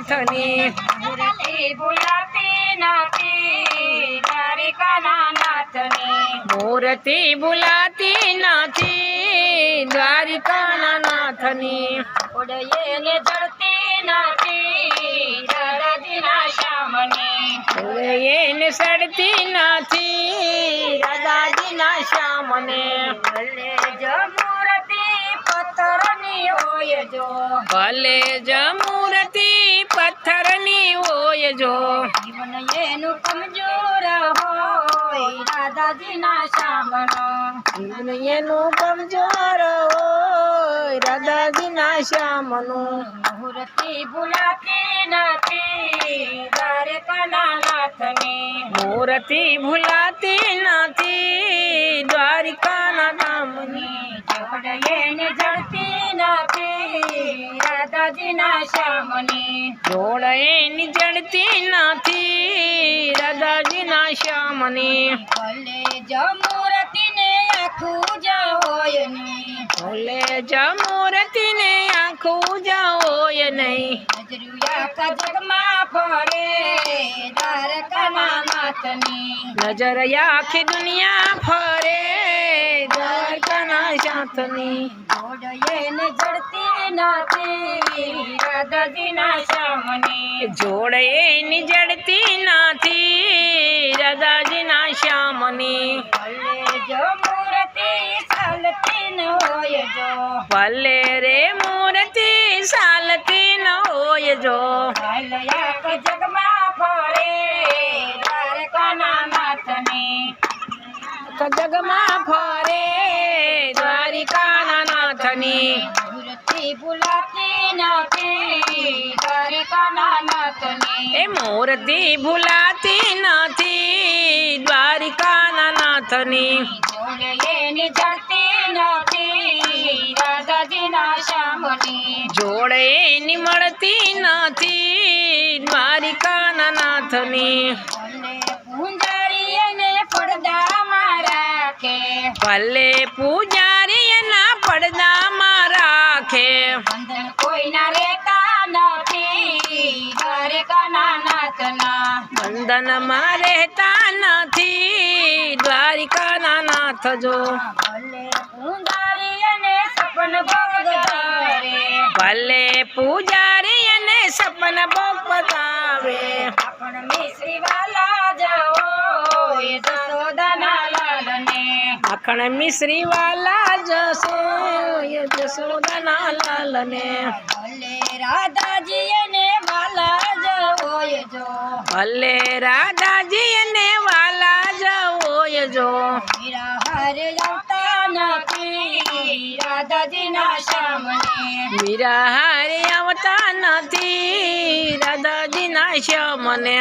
नाथने मूर्ति बुलाते नाथे द्वारिका नाथने उड़े ने जड़ते नाथे दिना श्यामने उड़े ने सड़ते नाथे राधा दिना श्यामने भले जमूरती पत्थर नी हो ये जो। भले जमू હોય જો જીવન એનું કમજોર હોય દાદાજીના શ્યામનો જીવન એનું કમજોર હોય રાધાજીના શ્યામનું મૂર્તિ ભૂલાતી નથી દ્વારકાના નાથની મૂર્તિ ભૂલાતી નથી દ્વારિકાના નામની જોડયે ને જડતી નથી દાદાજીના શ્યામની જોડ એની જડતી નથી રાધાજીના શ્યામની ભલે જ મૂર્તિને આખું જ હોય ની ભલે જ મૂર્તિને આખું જ હોય નહીં નજરું આખા જગમાં ફરે દ્વારકાના નાથની નજર આખી દુનિયા ફરે जोड़े कना शांतनी जोड़ेने जड़ती नाते राधा ना श्यामनी जोड़ेने जड़ती नाथी राधा जो मूर्ति सालती न हो जो। भले रे मूर्ति सालती न हो जो। जग જગમાં ફરે દ્વારિકાના નાથની મૂર્તિ ભૂલાતી નથી દ્વારકાના નાથની એ મૂર્તિ ભૂલાતી નથી દ્વારિકાના નાથની જોડે એની જડતી નથી રાધાજીના શ્યામની જોડ એની મળતી નથી દ્વારિકાના નાથની ભલે પૂજારી એના પડદામાં રાખે બંધન કોઈના રહેતા નથી દ્વારકાના નાથના બંધનમાં રહેતા નથી દ્વારિકાના નાથ જો ભલે પૂંજારી અને સપન ભોગ ધરે ભલે પૂજારી અને સપન ભોગ બતાવે આપણ મિશ્રી વાલા માખણ મિશ્રી વાલા જશો ય જશોદાના લાલને ભલે રાધાજી અને વાલા જવો એ જો ભલે રાધાજી અને વાલા જવો જો મીરા હારે આવતા નથી રાધાજીના શ્યામને મીરા હારે આવતા નથી રાધાજીના શ્યામને